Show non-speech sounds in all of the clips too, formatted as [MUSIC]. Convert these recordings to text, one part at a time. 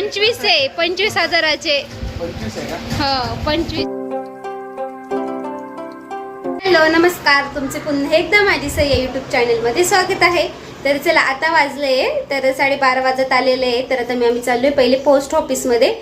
पंचवीस आहे पंचवीस हजाराचे. पंचवीस आहे का? हो पंचवीस. हॅलो नमस्कार. तुमचे पुन्हा एकदा माझी सह्या यूट्यूब चॅनलमध्ये स्वागत आहे. तर चला आता वाजले तर साडेबारा वाजत आलेले आहे. तर आता मी आम्ही चाललोय पहिले पोस्ट ऑफिसमध्ये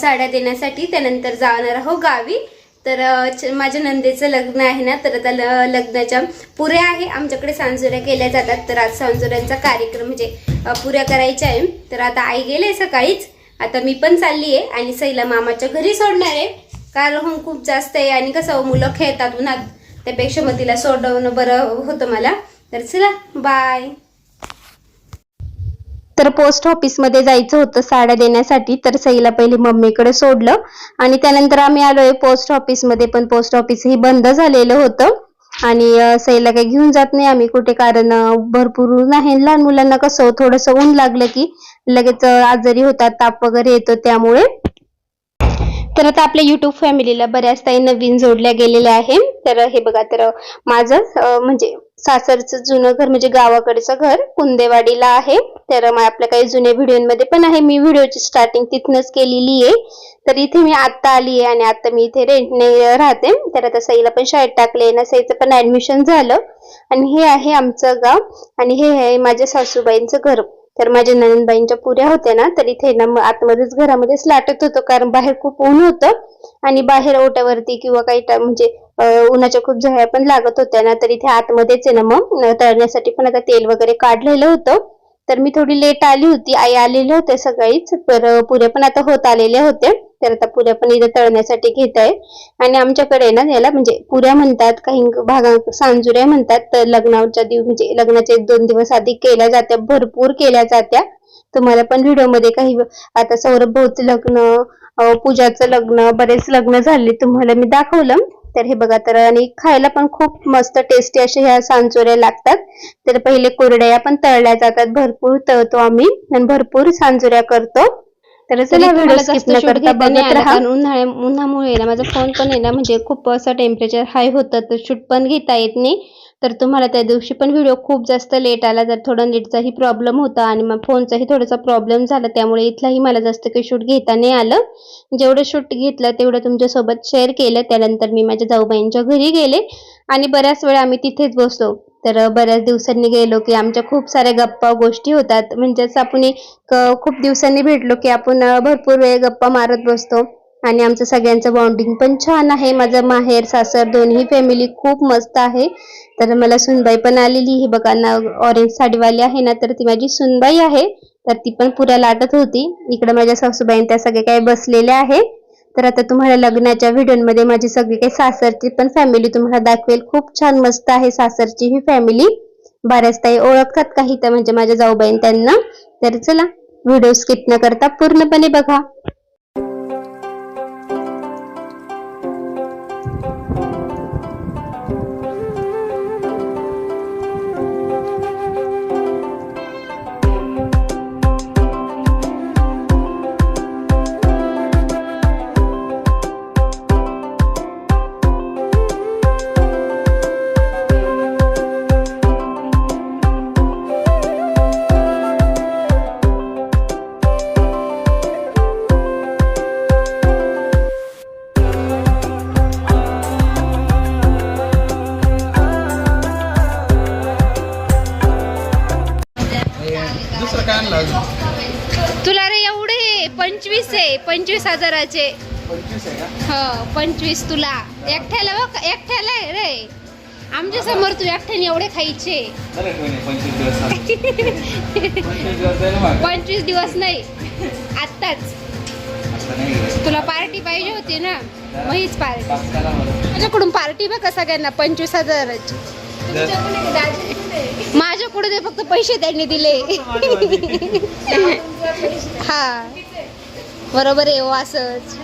साड्या देण्यासाठी. त्यानंतर जाणार आहो गावी. तर च- माझ्या नंदेचं लग्न आहे ना तर आता ल- लग्नाच्या पुऱ्या आहे. आमच्याकडे सांजुऱ्या केल्या जातात. तर आज सांजुऱ्यांचा कार्यक्रम म्हणजे पुऱ्या करायच्या आहे. तर आता आई गेले सकाळीच. आता मी पण चालली आहे आणि सईला मामाच्या घरी सोडणार आहे. कारण खूप जास्त आहे आणि कसं मुलं खेळतात उन्हात. त्यापेक्षा मग तिला सोडवणं बरं होतं मला. तर चला बाय तर पोस्ट ऑफिसमध्ये जायचं होतं साड्या देण्यासाठी. तर सईला पहिले मम्मीकडे सोडलं. आणि त्यानंतर आम्ही आलोय पोस्ट ऑफिसमध्ये पण पोस्ट ऑफिस ही बंद झालेलं होतं. आणि सईला काही घेऊन जात नाही आम्ही कुठे. कारण भरपूर ऊन आहे. लहान मुलांना कसं थोडस ऊन लागलं की लगेच आजारी होतात. ताप वगैरे येतो त्यामुळे. तर आता आपल्या युट्यूब फॅमिलीला बऱ्याच काही नवीन जोडल्या गेलेल्या आहे. तर हे बघा तर माझं म्हणजे सासरचं जुनं घर म्हणजे गावाकडचं घर कुंदेवाडीला आहे. तर मग आपल्या काही जुन्या व्हिडिओमध्ये पण आहे. मी व्हिडिओची स्टार्टिंग तिथनच केलेली आहे. तर इथे मी आत्ता आली आहे आणि आता मी इथे रेंटने राहते. तर आता सईला पण शाळेत टाकले ना सईचं पण ऍडमिशन झालं. आणि हे आहे आमचं गाव आणि हे आहे माझ्या सासूबाईंचं घर. तर माझ्या नंदबाईंच्या पुऱ्या होत्या ना तर इथे ना मग आतमध्येच घरामध्येच लाटत होतो कारण बाहेर खूप ऊन होतं आणि बाहेर ओट्यावरती किंवा काही म्हणजे उन्हाच्या खूप झळ्या पण लागत होत्या ना तर इथे आतमध्येच आहे ना मग तळण्यासाठी पण आता तेल वगैरे काढलेलं होतं. तर मी थोडी लेट आली होती आई आलेली होते सकाळीच तर पुऱ्या पण आता होत आलेल्या होत्या. तर आता पुऱ्या पण इथं तळण्यासाठी घेत आहे. आणि आमच्याकडे ना याला म्हणजे पुऱ्या म्हणतात काही भागात सांजुऱ्या म्हणतात. तर लग्नाच्या दिवस म्हणजे लग्नाच्या एक दोन दिवस आधी केल्या जात्या भरपूर केल्या जात्या. तुम्हाला पण व्हिडिओमध्ये काही आता सौरभ भाऊचं लग्न पूजाचं लग्न बरेच लग्न झाले तुम्हाला मी दाखवलं. तर हे बघा तर आणि खायला पण खूप मस्त टेस्टी अशा ह्या सांजोऱ्या लागतात. तर पहिले कोरड्या पण तळल्या जातात भरपूर तळतो आम्ही. आणि भरपूर सांजोऱ्या करतो. तर चला व्हिडिओ स्किप न करता बघत राहा. उन्हाळ्या उन्हामुळे ना माझा फोन पण आहे ना म्हणजे खूप असं टेम्परेचर हाय होतं तर शूट पण घेता येत नाही. तर तुम्हाला त्या दिवशी पण व्हिडिओ खूप जास्त लेट आला. तर थोडा नेटचाही प्रॉब्लेम होता आणि मग फोनचाही थोडासा प्रॉब्लेम झाला त्यामुळे इथलाही मला जास्त काही शूट घेता नाही आलं. जेवढं शूट घेतलं तेवढं तुमच्यासोबत शेअर केलं. त्यानंतर मी माझ्या जाऊबाईंच्या घरी गेले आणि बऱ्याच वेळा आम्ही तिथेच बसलो. तर बऱ्याच दिवसांनी गेलो की आमच्या खूप साऱ्या गप्पा गोष्टी होतात. म्हणजेच आपण एक खूप दिवसांनी भेटलो की आपण भरपूर वेळ गप्पा मारत बसतो. आणि आमचं सगळ्यांचं बॉन्डिंग पण छान आहे. माझं माहेर सासर दोन्ही फॅमिली खूप मस्त आहे. तर मला सुनबाई पण आलेली ही बघा ना ऑरेंज साडीवाली आहे ना तर ती माझी सुनबाई आहे. तर ती पण पुऱ्या लाटत होती. इकडे माझ्या सासूबाईं त्या सगळे काही बसलेल्या आहे तर आता तुम्हाला लग्नाच्या व्हिडिओमध्ये माझी सगळी काही सासरची पण फॅमिली तुम्हाला दाखवेल. खूप छान मस्त आहे सासरची ही फॅमिली बऱ्याच ताई ओळखतात काही तर म्हणजे माझ्या जाऊबाईन त्यांना. तर चला व्हिडिओ स्किप न करता पूर्णपणे बघा. का? हो पंचवीस तुला. एकट्याला बघ एकट्याला रे. आमच्यासमोर तू एकट्याने एवढे खायचे. पंचवीस दिवस नाही. आत्ताच. तुला पार्टी पाहिजे होती ना? मग हीच पार्टी. माझ्याकडून पार्टी बघा सगळ्यांना पंचवीस हजाराची. माझ्याकडे ते फक्त पैसे त्यांनी दिले. हा. बरोबर आहे हो असंच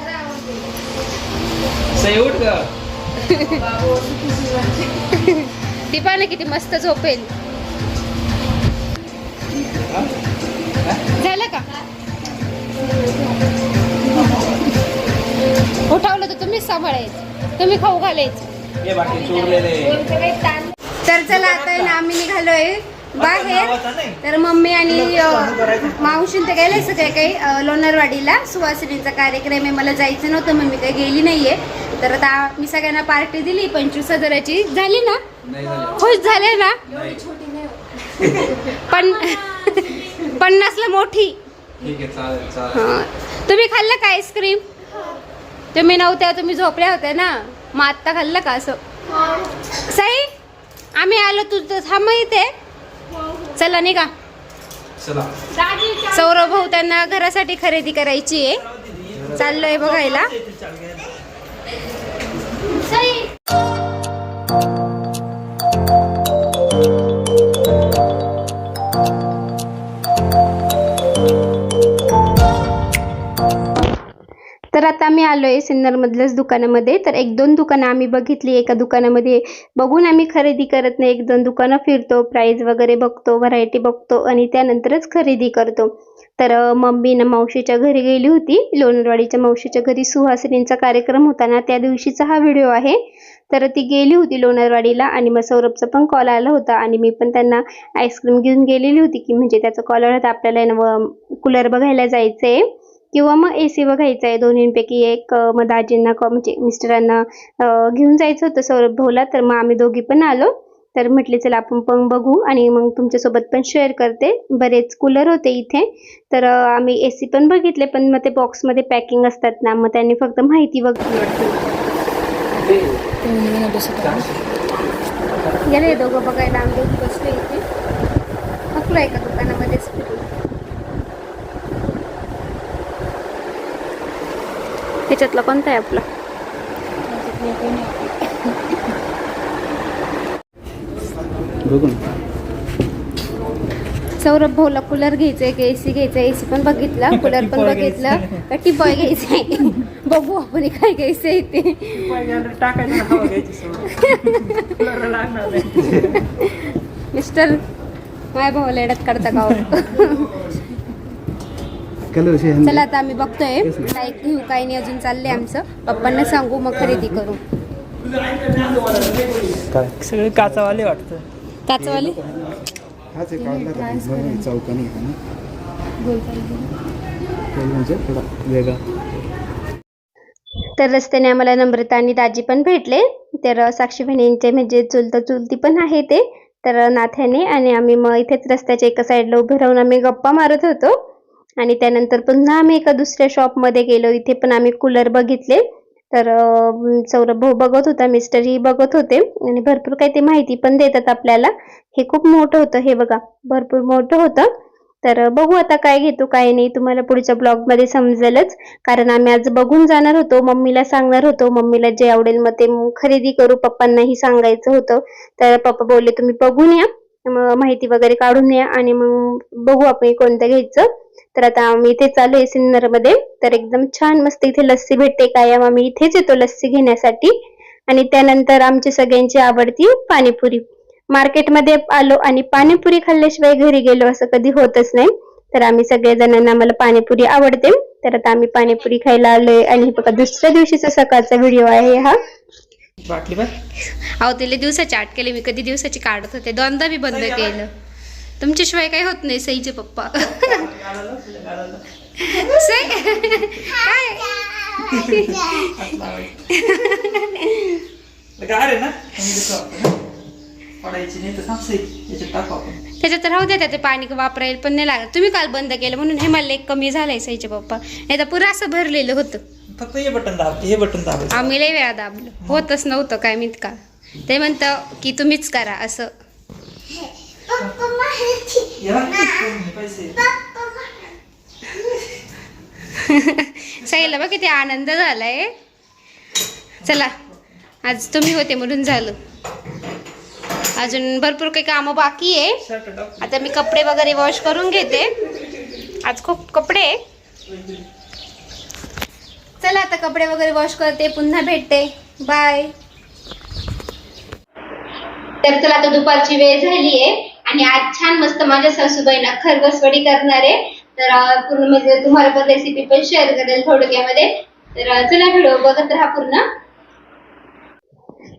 गं. दीपाने किती मस्त झोपेल? झालं का? उठवलं तर तुम्हीच सांभाळायचं. तुम्ही खाऊ घालायचं. तर चला आता आहे ना आम्ही निघालोय. बाहेर तर मम्मी आणि मावशीन ते गेले सगळे काही लोणारवाडीला. सुवासिनीचा कार्यक्रम आहे मला जायचं नव्हतं मग मी काही गेली नाहीये. तर आता मी सगळ्यांना पार्टी दिली पंचवीस हजाराची. झाली ना? खुश झाले ना? नाही. पण पन्नासला मोठी. हा. तुम्ही खाल्लं का आईस्क्रीम? तुम्ही नव्हत्या तुम्ही झोपल्या होत्या ना? मग आत्ता खाल्लं का असं? साई आम्ही आलो तू तर थांब इथे. चला नाही का चला सौरभ भाऊ त्यांना घरासाठी खरेदी करायची आहे चाललोय बघायला आता आम्ही आलो आहे सिन्नरमधल्याच दुकानामध्ये. तर एक दोन दुकानं आम्ही बघितली. एका दुकानामध्ये बघून आम्ही खरेदी करत नाही. एक दोन दुकानं फिरतो प्राईज वगैरे बघतो व्हरायटी बघतो आणि त्यानंतरच खरेदी करतो. तर मम्मी ना मावशीच्या घरी गेली होती. लोणरवाडीच्या मावशीच्या घरी सुहासिनींचा कार्यक्रम होता ना त्या दिवशीचा हा व्हिडिओ आहे. तर ती गेली होती लोणारवाडीला आणि मग सौरभचा पण कॉल आला होता आणि मी पण त्यांना आईस्क्रीम घेऊन गेलेली होती की म्हणजे त्याचा कॉल आला होता. आपल्याला कूलर बघायला जायचं आहे किंवा मग ए सी बघायचा आहे दोन्हींपैकी एक मग दाजींना म्हणजे मिस्टरांना घेऊन जायचं होतं सौरभ भाऊला. तर मग आम्ही दोघी पण आलो. तर म्हटले चला आपण पण बघू आणि मग तुमच्यासोबत पण शेअर करते. बरेच कूलर होते इथे. तर आम्ही ए सी पण बघितले पण मग ते बॉक्समध्ये पॅकिंग असतात ना मग त्यांनी फक्त माहिती बघितली गेले दोघं बघायला. आम्ही दोघी बसलो इथे. थकलो एका दुकानामध्ये. फिरून त्याच्यातला कोणता आहे आपला? सौरभ भाऊला कूलर घ्यायचा आहे ए सी घ्यायचा ए सी पण बघितला कूलर पण बघितलं. का टिपॉय घ्यायचं आहे बघू आपण काय घ्यायचं आहे ते मिस्टर माय भावाला एडत काढता का हो? [LAUGHS] कलर चला आता आम्ही बघतोय. काय घेऊ काय नाही अजून चाललंय आमचं. पप्पांना सांगू मग खरेदी करू. सगळे काचावाले वाटतं. काचवाली? हाच एक चौकानी म्हणजे थोडा वेगळा. तर रस्त्याने आम्हाला नम्रता आणि दाजी पण भेटले. तर साक्षी बहिणींचे म्हणजे चुलता चुलती पण आहे ते. तर नाथ्याने आणि आम्ही मग इथेच रस्त्याच्या एका साईडला उभे राहून आम्ही गप्पा मारत होतो. आणि त्यानंतर पुन्हा आम्ही एका दुसऱ्या शॉपमध्ये गेलो. इथे पण आम्ही कूलर बघितले. तर सौरभ भाऊ बघत होता मिस्टर ही बघत होते. आणि भरपूर काही ते माहिती पण देतात आपल्याला. हे खूप मोठं होतं हे बघा. भरपूर मोठं होतं. तर बघू आता काय घेतो काय नाही. तुम्हाला पुढच्या ब्लॉगमध्ये समजेलच. कारण आम्ही आज बघून जाणार होतो मम्मीला सांगणार होतो. मम्मीला जे आवडेल मग ते मग खरेदी करू. पप्पांनाही सांगायचं होतं. तर पप्पा बोलले तुम्ही बघून या. माहिती वगैरे काढून या आणि मग बघू आपण कोणतं घ्यायचं. तर आता आम्ही इथे चालू आहे सिन्नरमध्ये तर एकदम छान मस्त इथे लस्सी भेटते कायम आम्ही इथेच येतो लस्सी घेण्यासाठी. आणि त्यानंतर आमची सगळ्यांची आवडती पाणीपुरी. मार्केटमध्ये आलो आणि पाणीपुरी खाल्ल्याशिवाय घरी गेलो असं कधी होतच नाही. तर आम्ही सगळ्या जणांना आम्हाला पाणीपुरी आवडते. तर आता आम्ही पाणीपुरी खायला आलोय. आणि बघा दुसऱ्या दिवशीचा सकाळचा व्हिडिओ आहे हा. बाटली पण अहो तिला दिवसाची आठ केली मी कधी दिवसाची काढत होते. दोनदा मी बंद केलं. तुमच्याशिवाय काही होत नाही सईचे पप्पा. [LAUGHS] सई काय? त्याच्यात राहू द्या ते पाणी वापरायला पण नाही लागत. तुम्ही काल बंद केलं म्हणून हे मला एक कमी झालंय सईचे पप्पा. नाही तर पुरं असं भरलेलं होतं. फक्त हे बटन हे बटन दाबायचं आम्ही लय वेळा दाबलं. होतच नव्हतं काय माहीत का. ते म्हणतं की तुम्हीच करा असं. याला कोणी पैसे? साईला बघ किती आनंद झालाय. चला आज तुम्ही होते म्हणून झालं. अजून भरपूर काही कामं बाकी आहे. शर्ट टाक आता मी कपडे वगैरे वॉश करून घेते. आज खूप कपडे आहे. चला आता कपडे वगैरे वॉश करते पुन्हा भेटते. बाय तर चला आता दुपारची वेळ झाली आहे. आणि आज छान मस्त माझ्या सासूबाईंना खरवसवडी करणार. आहे तर पूर्ण म्हणजे तुम्हाला पण रेसिपी पण शेअर करेल थोडक्यामध्ये. तर चला व्हिडिओ बघत राहा पूर्ण.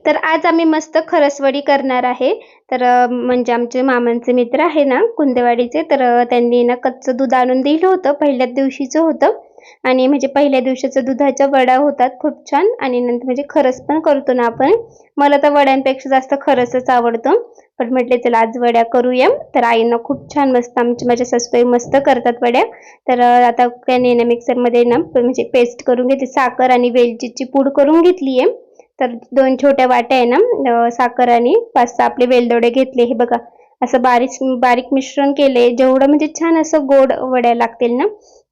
तर आज आम्ही मस्त खरसवडी करणार आहे. तर म्हणजे आमचे मामांचे मित्र आहे ना कुंदेवाडीचे तर त्यांनी ना कच्चं दूध आणून दिलं होतं पहिल्याच दिवशीचं होतं. आणि म्हणजे पहिल्या दिवशीचा दुधाच्या वड्या होतात खूप छान. आणि नंतर म्हणजे खरस पण करतो ना आपण. मला तर वड्यांपेक्षा जास्त खरसच आवडतं. पण म्हटले चला आज वड्या करूया. तर आईंना खूप छान मस्त आमची माझ्या सासूबाई मस्त करतात वड्या. तर आता आता नाही ना मिक्सरमध्ये ना म्हणजे पेस्ट करून घेते साखर आणि वेलचीची पूड करून घेतली आहे. तर दोन छोट्या वाट्या आहे ना साखर आणि पाच सहा आपले वेलदोडे घेतले. हे बघा असं बारीक बारीक मिश्रण केले जेवढं म्हणजे छान असं गोड वड्या लागतील ना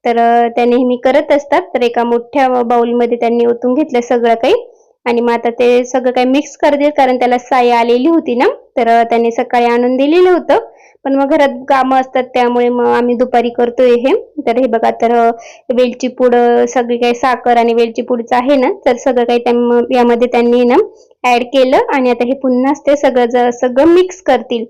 तर त्या नेहमी करत असतात. तर एका मोठ्या बाउलमध्ये त्यांनी ओतून घेतलं सगळं काही. आणि मग आता ते सगळं काही मिक्स करतील कारण त्याला साय आलेली होती ना? तर त्यांनी सकाळी आणून दिलेलं होतं. पण मग घरात कामं असतात त्यामुळे मग आम्ही दुपारी करतोय हे. तर हे बघा तर वेलची पूड सगळी काही साखर आणि वेलची पूडचं आहे ना? तर सगळं काही यामध्ये त्यांनी ना ऍड केलं. आणि आता हे पुन्हाच ते सगळं सगळं मिक्स करतील.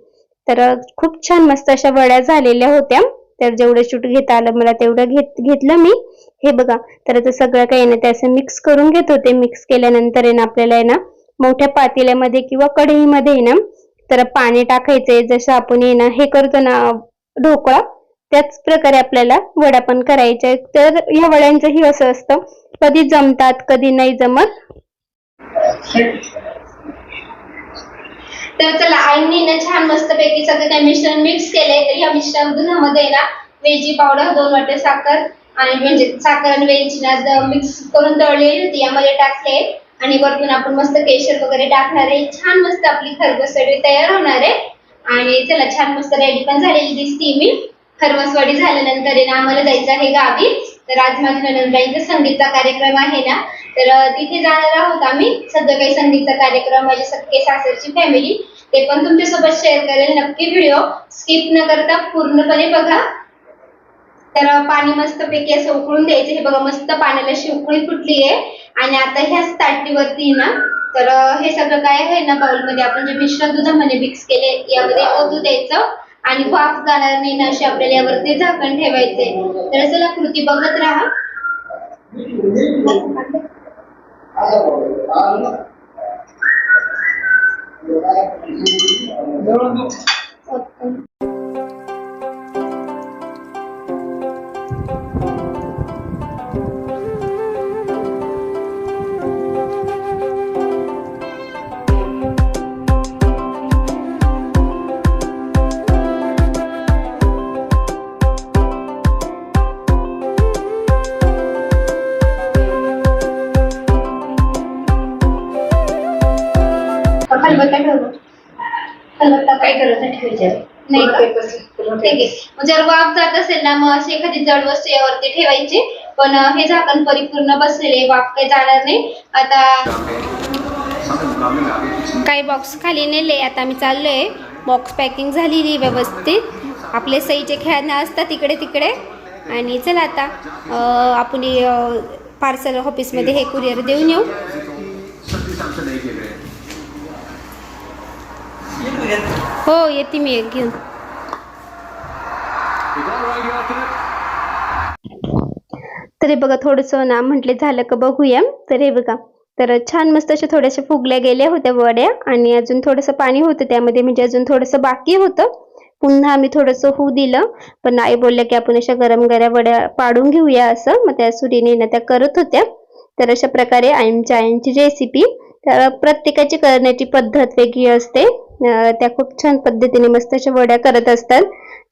तर खूप छान मस्त अशा वड्या झालेल्या होत्या. तर जेवढं शूट घेता आलं मला तेवढं घेत घेतलं मी. हे बघा तर आता सगळं काही ना ते असं मिक्स करून घेत होते. मिक्स केल्यानंतर आहे ना आपल्याला आहे ना मोठ्या पातेल्यामध्ये किंवा कढईमध्ये आहे ना तर पाणी टाकायचंय. जसं आपण आहे ना हे करतो ना ढोकळा त्याच प्रकारे आपल्याला वड्या पण करायच्या तर ह्या वड्यांचंही असं असतं. कधी जमतात कधी नाही जमत. तर चला आईने ना छान मस्तपैकी सगळं काही मिश्रण मिक्स केलंय तर ह्या मिश्रण दुधामध्ये ना वेलची पावडर दोन वाटे साखर आणि म्हणजे साखर आणि वेलची ना मिक्स करून दळलेली होती यामध्ये टाकले. आणि वरतून आपण मस्त केशर वगैरे टाकणार आहे. छान मस्त आपली खरबसवडी तयार होणार आहे. आणि चला छान मस्त रेडी पण झालेली दिसते मी. खरबसवाडी झाल्यानंतर ना आम्हाला जायचं आहे गावी. तर आज माझ्या नंदबाईंचा संगीतचा कार्यक्रम आहे ना तर तिथे जाणार आहोत आम्ही. सध्या काही संगीतचा कार्यक्रम माझे सख्खे सासरची फॅमिली ते पण तुमच्यासोबत शेअर करेल. नक्की व्हिडिओ स्किप न करता पूर्णपणे बघा. तर पाणी मस्त पैकी असं उकळून द्यायचं. हे बघा मस्त पाण्याला शिवकळी फुटली आहे आणि आता ह्याच ताटीवरती ना तर हे सगळं काय आहे ना बाउलमध्ये आपण जे मिश्रण दुधामध्ये मिक्स केले यामध्ये दूध द्यायचं. आणि वाफ जाणार नाही ना अशी आपल्याला यावरती झाकण ठेवायचे. तर चला कृती बघत राहा. खलबत्ता खलबत्ता काय करायचं ठेवायचं. नाही का? ठीक आहे. मग जर वाफ जात असेल ना मग अशी एखादी जड वस्तू यावरती ठेवायची. पण अं, हे झाकण परिपूर्ण बसलेले वाफ काही जाणार नाही. आता काही बॉक्स खाली नेले. आता आम्ही चाललोय. बॉक्स पॅकिंग झालेली व्यवस्थित. आपले सईचे खेळणे असतात इकडे तिकडे. आणि चला आता अं, आपण पार्सल ऑफिसमध्ये हे कुरिअर देऊन येऊ. हो येते मी एक घेऊन. तरी बघा थोडंसं ना म्हटले झालं का बघूया. तर हे बघा तर छान मस्त अशा थोड्याशा फुगल्या गेल्या होत्या वड्या आणि अजून थोडंसं पाणी होतं त्यामध्ये म्हणजे अजून थोडंसं बाकी होतं. पुन्हा आम्ही थोडंसं होऊ दिलं पण आई बोलल्या की आपण अशा गरम गऱ्या वड्या पाडून घेऊया असं. मग त्या सुरीने ना त्या करत होत्या. तर अशा प्रकारे आईमच्या आईंची रेसिपी तर प्रत्येकाची करण्याची पद्धत वेगळी असते. त्या खूप छान पद्धतीने मस्त अशा वड्या करत असतात.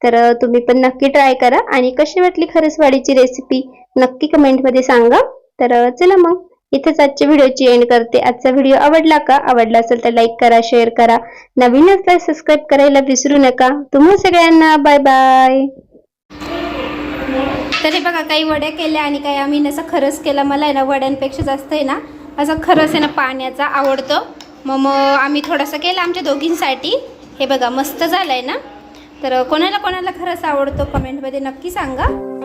तर तुम्ही पण नक्की ट्राय करा. आणि कशी वाटली खरंच वाडीची रेसिपी नक्की कमेंटमध्ये सांगा. तर चला मग. इथेच आजच्या व्हिडिओची एंड करते. आजचा व्हिडिओ आवडला का? आवडला असेल तर लाईक करा शेअर करा. नवीन असल्यास सबस्क्राईब करायला विसरू नका. तुम्हा सगळ्यांना बाय बाय तर हे बघा काही वड्या केल्या आणि काही आम्ही नसा खरंच केला. मला आहे ना वड्यांपेक्षा जास्त आहे ना असं खरंच आहे ना पाण्याचा आवडतं. मग मग आम्ही थोडासा केला आमच्या दोघींसाठी. हे बघा मस्त झालं आहे ना? तर कोणाला कोणाला खरंच आवडतो कमेंटमध्ये नक्की सांगा.